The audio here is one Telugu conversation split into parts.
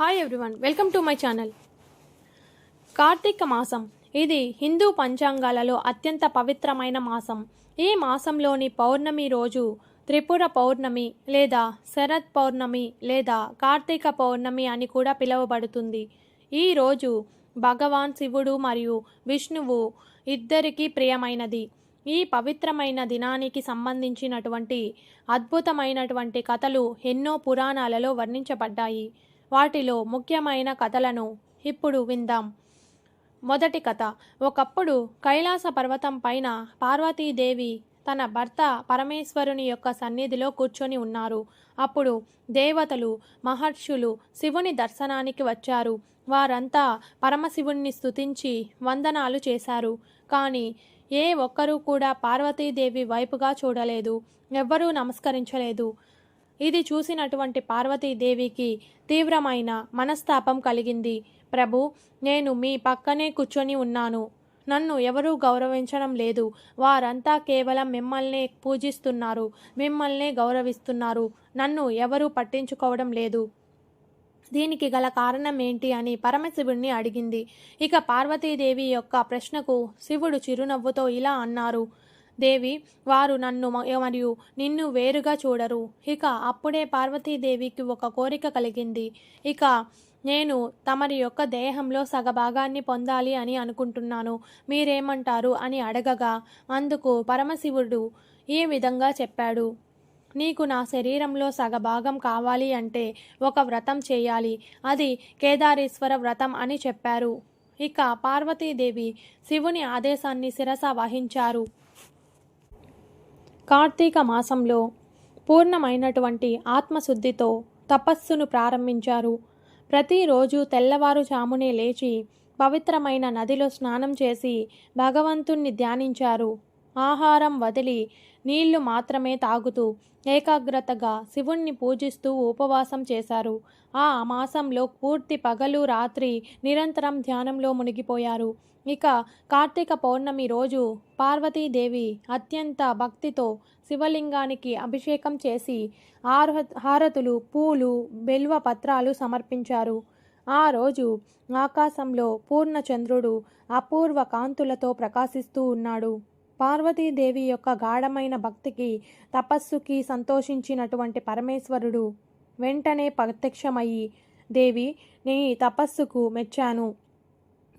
Hi everyone welcome to my channel Karthika మాసం ఇది హిందూ పంచాంగాలలో అత్యంత పవిత్రమైన మాసం. ఈ మాసంలోని పౌర్ణమి రోజు త్రిపుర పౌర్ణమి లేదా శరత్ పౌర్ణమి లేదా కార్తీక పౌర్ణమి అని కూడా పిలువబడుతుంది. ఈ రోజు భగవాన్ శివుడు మరియు విష్ణువు ఇద్దరికీ ప్రియమైనది. ఈ పవిత్రమైన దినానికి సంబంధించినటువంటి అద్భుతమైనటువంటి కథలు ఎన్నో పురాణాలలో వర్ణించబడ్డాయి. వాటిలో ముఖ్యమైన కథలను ఇప్పుడు విందాం. మొదటి కథ. ఒకప్పుడు కైలాస పర్వతం పైన పార్వతీదేవి తన భర్త పరమేశ్వరుని యొక్క సన్నిధిలో కూర్చొని ఉన్నారు. అప్పుడు దేవతలు మహర్షులు శివుని దర్శనానికి వచ్చారు. వారంతా పరమశివుణ్ణి స్తుతించి వందనాలు చేశారు. కానీ ఏ ఒక్కరూ కూడా పార్వతీదేవి వైపుగా చూడలేదు. ఎవ్వరూ నమస్కరించలేదు. ఇది చూసినటువంటి పార్వతీదేవికి తీవ్రమైన మనస్తాపం కలిగింది. ప్రభు నేను మీ పక్కనే కూర్చొని ఉన్నాను. నన్ను ఎవరూ గౌరవించడం లేదు. వారంతా కేవలం మిమ్మల్నే పూజిస్తున్నారు మిమ్మల్నే గౌరవిస్తున్నారు. నన్ను ఎవరూ పట్టించుకోవడం లేదు. దీనికి గల కారణం ఏంటి అని పరమశివుడిని అడిగింది. ఇక పార్వతీదేవి యొక్క ప్రశ్నకు శివుడు చిరునవ్వుతో ఇలా అన్నారు. దేవి వారు నన్ను మరియు నిన్ను వేరుగా చూడరు. ఇక అప్పుడే పార్వతీదేవికి ఒక కోరిక కలిగింది. ఇక నేను తమరి యొక్క దేహంలో సగభాగాన్ని పొందాలి అని అనుకుంటున్నాను. మీరేమంటారు అని అడగగా అందుకు పరమశివుడు ఈ విధంగా చెప్పాడు. నీకు నా శరీరంలో సగభాగం కావాలి అంటే ఒక వ్రతం చేయాలి. అది కేదారేశ్వర వ్రతం అని చెప్పారు. ఇక పార్వతీదేవి శివుని ఆదేశాన్ని శిరస వహించారు. కార్తీక మాసంలో పూర్ణమైనటువంటి ఆత్మశుద్ధితో తపస్సును ప్రారంభించారు. ప్రతిరోజు తెల్లవారుజామునే లేచి పవిత్రమైన నదిలో స్నానం చేసి భగవంతుణ్ణి ధ్యానించారు. ఆహారం వదిలి నీళ్ళు మాత్రమే తాగుతూ ఏకాగ్రతగా శివుణ్ణి పూజిస్తూ ఉపవాసం చేశారు. ఆ మాసంలో పూర్తి పగలు రాత్రి నిరంతరం ధ్యానంలో మునిగిపోయారు. ఇక కార్తీక పౌర్ణమి రోజు పార్వతీదేవి అత్యంత భక్తితో శివలింగానికి అభిషేకం చేసి హారతులు పూలు బెల్వ పత్రాలు సమర్పించారు. ఆ రోజు ఆకాశంలో పూర్ణచంద్రుడు అపూర్వ కాంతులతో ప్రకాశిస్తూ ఉన్నాడు. పార్వతీదేవి యొక్క గాఢమైన భక్తికి తపస్సుకి సంతోషించినటువంటి పరమేశ్వరుడు వెంటనే ప్రత్యక్షమయ్యి దేవి నీ తపస్సుకు మెచ్చాను.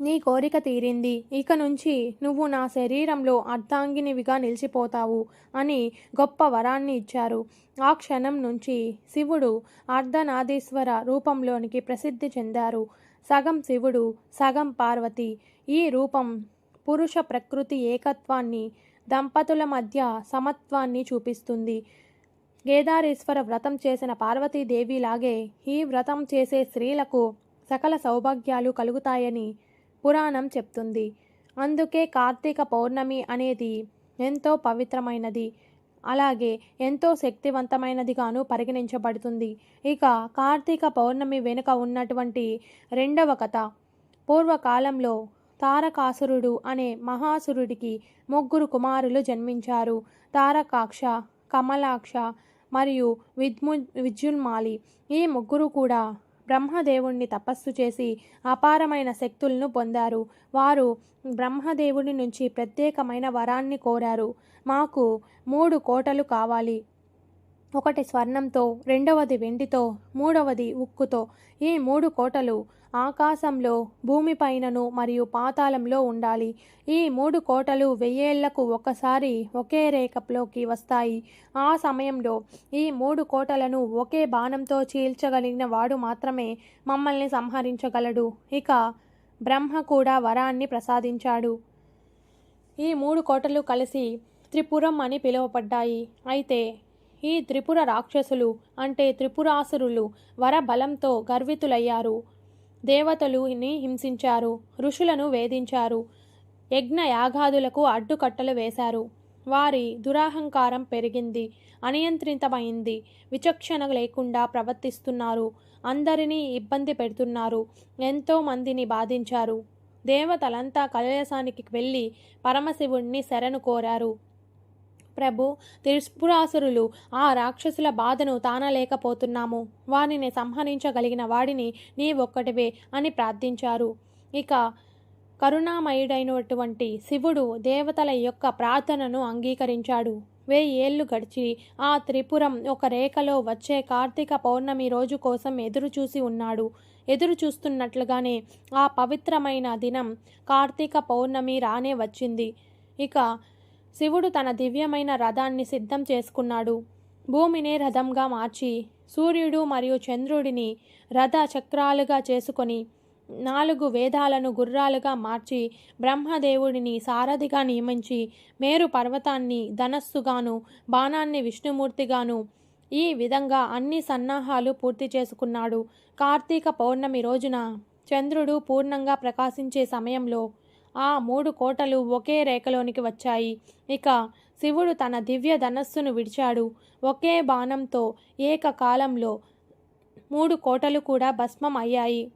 నీ కోరిక తీరింది. ఇక నుంచి నువ్వు నా శరీరంలో అర్ధాంగినివిగా నిలిచిపోతావు అని గొప్ప వరాన్ని ఇచ్చారు. ఆ క్షణం నుంచి శివుడు అర్ధనాదీశ్వర రూపంలోనికి ప్రసిద్ధి చెందారు. సగం శివుడు సగం పార్వతి. ఈ రూపం పురుష ప్రకృతి ఏకత్వాన్ని దంపతుల మధ్య సమత్వాన్ని చూపిస్తుంది. కేదారేశ్వర వ్రతం చేసిన పార్వతీదేవిలాగే ఈ వ్రతం చేసే స్త్రీలకు సకల సౌభాగ్యాలు కలుగుతాయని పురాణం చెప్తుంది. అందుకే కార్తీక పౌర్ణమి అనేది ఎంతో పవిత్రమైనది. అలాగే ఎంతో శక్తివంతమైనదిగాను పరిగణించబడుతుంది. ఇక కార్తీక పౌర్ణమి వెనుక ఉన్నటువంటి రెండవ కథ. పూర్వకాలంలో తారకాసురుడు అనే మహాసురుడికి ముగ్గురు కుమారులు జన్మించారు. తారకాక్ష కమలాక్ష మరియు విద్ము విద్యున్మాలి. ఈ ముగ్గురు కూడా బ్రహ్మదేవుణ్ణి తపస్సు చేసి అపారమైన శక్తులను పొందారు. వారు బ్రహ్మదేవుడి నుంచి ప్రత్యేకమైన వరాన్ని కోరారు. మాకు మూడు కోటలు కావాలి. ఒకటి స్వర్ణంతో రెండవది వెండితో మూడవది ఉక్కుతో. ఈ మూడు కోటలు ఆకాశంలో భూమిపైనను మరియు పాతాళంలో ఉండాలి. ఈ మూడు కోటలు వెయ్యేళ్ళకు ఒకసారి ఒకే రేఖలోకి వస్తాయి. ఆ సమయంలో ఈ మూడు కోటలను ఒకే బాణంతో చీల్చగలిగిన వాడు మాత్రమే మమ్మల్ని సంహరించగలడు. ఇక బ్రహ్మ కూడా వరాన్ని ప్రసాదించాడు. ఈ మూడు కోటలు కలిసి త్రిపురం అని పిలువబడ్డాయి. అయితే ఈ త్రిపుర రాక్షసులు అంటే త్రిపురాసురులు వరబలంతో గర్వితులయ్యారు. దేవతలుని హింసించారు ఋషులను వేధించారు యజ్ఞ యాగాదులకు అడ్డుకట్టలు వేశారు. వారి దురాహంకారం పెరిగింది అనియంత్రితమైంది విచక్షణ లేకుండా ప్రవర్తిస్తున్నారు అందరినీ ఇబ్బంది పెడుతున్నారు ఎంతో మందిని బాధించారు. దేవతలంతా కైలాసానికి వెళ్ళి పరమశివుణ్ణి శరణు కోరారు. ప్రభు త్రిపురాసురులు ఆ రాక్షసుల బాధను తానలేకపోతున్నాము. వారిని సంహరించగలిగిన వాడిని నీ ఒక్కటివే అని ప్రార్థించారు. ఇక కరుణామయుడైనటువంటి శివుడు దేవతల యొక్క ప్రార్థనను అంగీకరించాడు. వెయ్యి ఏళ్ళు గడిచి ఆ త్రిపురం ఒక రేఖలో వచ్చే కార్తీక పౌర్ణమి రోజు కోసం ఎదురుచూసి ఉన్నాడు. ఎదురు చూస్తున్నట్లుగానే ఆ పవిత్రమైన దినం కార్తీక పౌర్ణమి రానే వచ్చింది. ఇక శివుడు తన దివ్యమైన రథాన్ని సిద్ధం చేసుకున్నాడు. భూమిని రథంగా మార్చి సూర్యుడు మరియు చంద్రుడిని రథ చక్రాలుగా చేసుకొని నాలుగు వేదాలను గుర్రాలుగా మార్చి బ్రహ్మదేవుడిని సారథిగా నియమించి మేరు పర్వతాన్ని ధనస్సుగాను బాణాన్ని విష్ణుమూర్తిగాను ఈ విధంగా అన్ని సన్నాహాలు పూర్తి చేసుకున్నాడు. కార్తీక పౌర్ణమి రోజున చంద్రుడు పూర్ణంగా ప్రకాశించే సమయంలో ఆ మూడు కోటలు ఒకే రేఖలోనికి వచ్చాయి. ఇక శివుడు తన దివ్య ధనస్సును విడిచాడు. ఒకే బాణంతో ఏకకాలంలో మూడు కోటలు కూడా భస్మం అయ్యాయి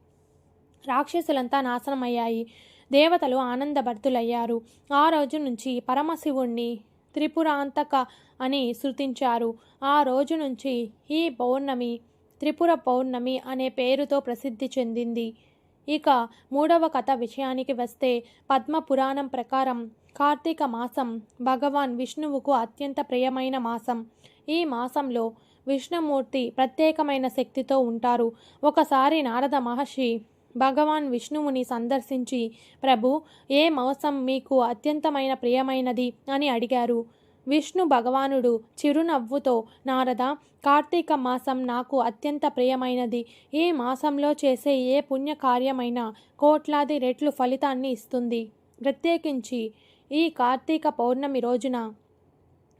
రాక్షసులంతా నాశనమయ్యాయి. దేవతలు ఆనందభర్తులయ్యారు. ఆ రోజు నుంచి పరమశివుణ్ణి త్రిపురాంతక అని శృతించారు. ఆ రోజు నుంచి ఈ పౌర్ణమి త్రిపుర పౌర్ణమి అనే పేరుతో ప్రసిద్ధి చెందింది. ఇక మూడవ కథ విషయానికి వస్తే పద్మ పురాణం ప్రకారం కార్తీక మాసం భగవాన్ విష్ణువుకు అత్యంత ప్రియమైన మాసం. ఈ మాసంలో విష్ణుమూర్తి ప్రత్యేకమైన శక్తితో ఉంటారు. ఒకసారి నారద మహర్షి భగవాన్ విష్ణువుని సందర్శించి ప్రభు ఏ మాసం మీకు అత్యంతమైన ప్రియమైనది? అని అడిగారు. విష్ణు భగవానుడు చిరునవ్వుతో నారద కార్తీక మాసం నాకు అత్యంత ప్రియమైనది. ఈ మాసంలో చేసే ఏ పుణ్యకార్యమైనా కోట్లాది రెట్లు ఫలితాన్ని ఇస్తుంది. ప్రత్యేకించి ఈ కార్తీక పౌర్ణమి రోజున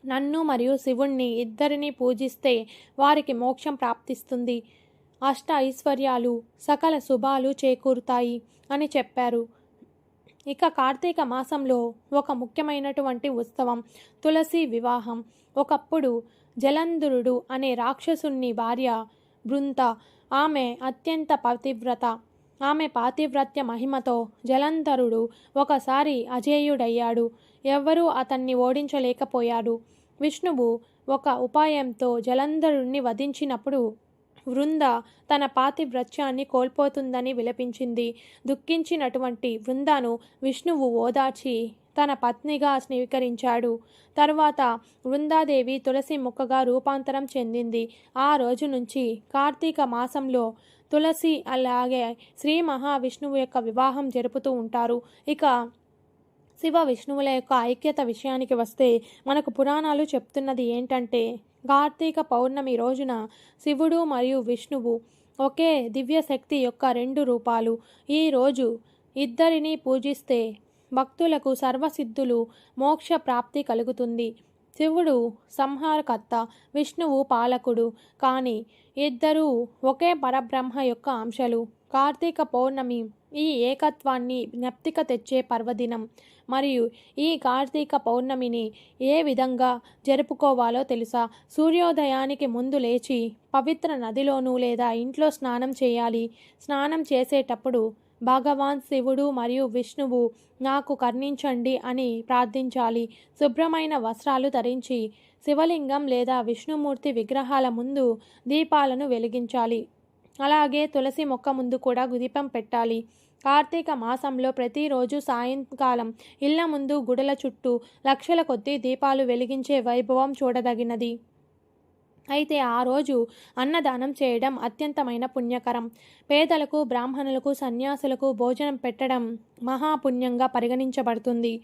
నన్ను మరియు శివుణ్ణి ఇద్దరిని పూజిస్తే వారికి మోక్షం ప్రాప్తిస్తుంది. అష్ట ఐశ్వర్యాలు సకల శుభాలు చేకూరుతాయి అని చెప్పారు. ఇక కార్తీక మాసంలో ఒక ముఖ్యమైనటువంటి ఉత్సవం తులసి వివాహం. ఒకప్పుడు జలంధరుడు అనే రాక్షసుని భార్య బృంత ఆమె అత్యంత పతివ్రత. ఆమె పాతివ్రత్య మహిమతో జలంధరుడు ఒకసారి అజేయుడయ్యాడు. ఎవ్వరూ అతన్ని ఓడించలేకపోయాడు విష్ణువు ఒక ఉపాయంతో జలంధరుణ్ణి వధించినప్పుడు వృంద తన పాతివ్రత్యాన్ని కోల్పోతుందని విలపించింది. దుఃఖించినటువంటి వృందను విష్ణువు ఓదార్చి తన పత్నిగా స్వీకరించాడు. తరువాత వృందాదేవి తులసి మొక్కగా రూపాంతరం చెందింది. ఆ రోజు నుంచి కార్తీక మాసంలో తులసి అలాగే శ్రీ మహావిష్ణువు యొక్క వివాహం జరుపుతూ ఉంటారు. ఇక శివ విష్ణువుల యొక్క ఐక్యత విషయానికి వస్తే మనకు పురాణాలు చెప్తున్నది ఏంటంటే కార్తీక పౌర్ణమి రోజున శివుడు మరియు విష్ణువు ఒకే దివ్యశక్తి యొక్క రెండు రూపాలు. ఈ రోజు ఇద్దరిని పూజిస్తే భక్తులకు సర్వసిద్ధులు మోక్ష ప్రాప్తి కలుగుతుంది. శివుడు సంహారకర్త విష్ణువు పాలకుడు కానీ ఇద్దరూ ఒకే పరబ్రహ్మ యొక్క అంశాలు. కార్తీక పౌర్ణమి ఈ ఏకత్వాన్ని జ్ఞప్తిక తెచ్చే పర్వదినం. మరియు ఈ కార్తీక పౌర్ణమిని ఏ విధంగా జరుపుకోవాలో తెలుసా? సూర్యోదయానికి ముందు లేచి పవిత్ర నదిలోనూ లేదా ఇంట్లో స్నానం చేయాలి. స్నానం చేసేటప్పుడు భగవాన్ శివుడు మరియు విష్ణువు నాకు కర్ణించండి అని ప్రార్థించాలి. శుభ్రమైన వస్త్రాలు ధరించి శివలింగం లేదా విష్ణుమూర్తి విగ్రహాల ముందు దీపాలను వెలిగించాలి. అలాగే తులసి మొక్క ముందు కూడా దీపం పెట్టాలి. కార్తీక మాసంలో ప్రతిరోజు సాయంకాలం ఇళ్ళ ముందు గుడల చుట్టూ లక్షల కొద్దీ దీపాలు వెలిగించే వైభవం చూడదగినది. అయితే ఆ రోజు అన్నదానం చేయడం అత్యంతమైన పుణ్యకరం. పేదలకు బ్రాహ్మణులకు సన్యాసులకు భోజనం పెట్టడం మహాపుణ్యంగా పరిగణించబడుతుంది.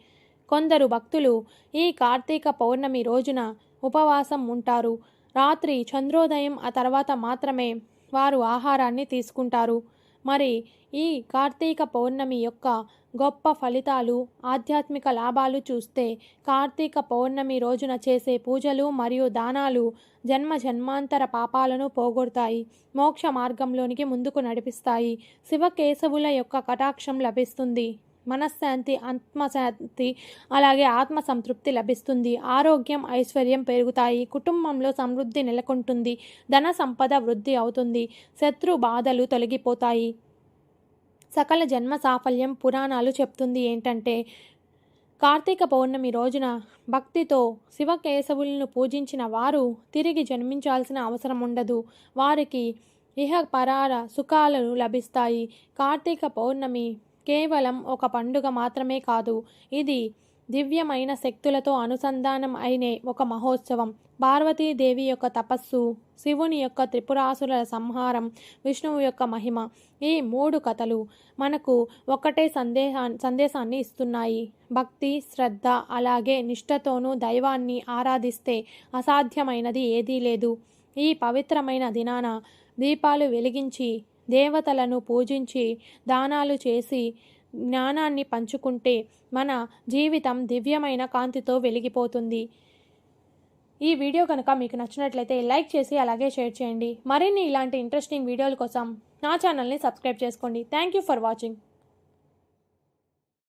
కొందరు భక్తులు ఈ కార్తీక పౌర్ణమి రోజున ఉపవాసం ఉంటారు. రాత్రి చంద్రోదయం ఆ తర్వాత మాత్రమే వారు ఆహారాన్ని తీసుకుంటారు. మరి ఈ కార్తీక పౌర్ణమి యొక్క గొప్ప ఫలితాలు ఆధ్యాత్మిక లాభాలు చూస్తే కార్తీక పౌర్ణమి రోజున చేసే పూజలు మరియు దానాలు జన్మ జన్మాంతర పాపాలను పోగొడతాయి మోక్ష మార్గంలోనికి ముందుకు నడిపిస్తాయి. శివకేశవుల యొక్క కటాక్షం లభిస్తుంది. మనశ్శాంతి ఆత్మశాంతి అలాగే ఆత్మ సంతృప్తి లభిస్తుంది. ఆరోగ్యం ఐశ్వర్యం పెరుగుతాయి. కుటుంబంలో సమృద్ధి నెలకొంటుంది. ధన సంపద వృద్ధి అవుతుంది. శత్రు బాధలు తొలగిపోతాయి. సకల జన్మ సాఫల్యం పురాణాలు చెప్తుంది ఏంటంటే కార్తీక పౌర్ణమి రోజున భక్తితో శివకేశవులను పూజించిన వారు తిరిగి జన్మించాల్సిన అవసరం ఉండదు. వారికి ఇహ పరార సుఖాలను లభిస్తాయి. కార్తీక పౌర్ణమి కేవలం ఒక పండుగ మాత్రమే కాదు ఇది దివ్యమైన శక్తులతో అనుసంధానం అయినే ఒక మహోత్సవం. పార్వతీదేవి యొక్క తపస్సు శివుని యొక్క త్రిపురాసుల సంహారం విష్ణువు యొక్క మహిమ ఈ మూడు కథలు మనకు ఒకటే సందేహా సందేశాన్ని ఇస్తున్నాయి. భక్తి శ్రద్ధ అలాగే నిష్ఠతోనూ దైవాన్ని ఆరాధిస్తే అసాధ్యమైనది ఏదీ లేదు. ఈ పవిత్రమైన దినాన దీపాలు వెలిగించి దేవతలను పూజించి దానాలు చేసి జ్ఞానాన్ని పంచుకుంటే మన జీవితం దివ్యమైన కాంతితో వెలిగిపోతుంది. ఈ వీడియో కనుక మీకు నచ్చినట్లయితే లైక్ చేసి అలాగే షేర్ చేయండి. మరిన్ని ఇలాంటి ఇంట్రెస్టింగ్ వీడియోల కోసం నా ఛానల్ని సబ్స్క్రైబ్ చేసుకోండి. Thank you for watching.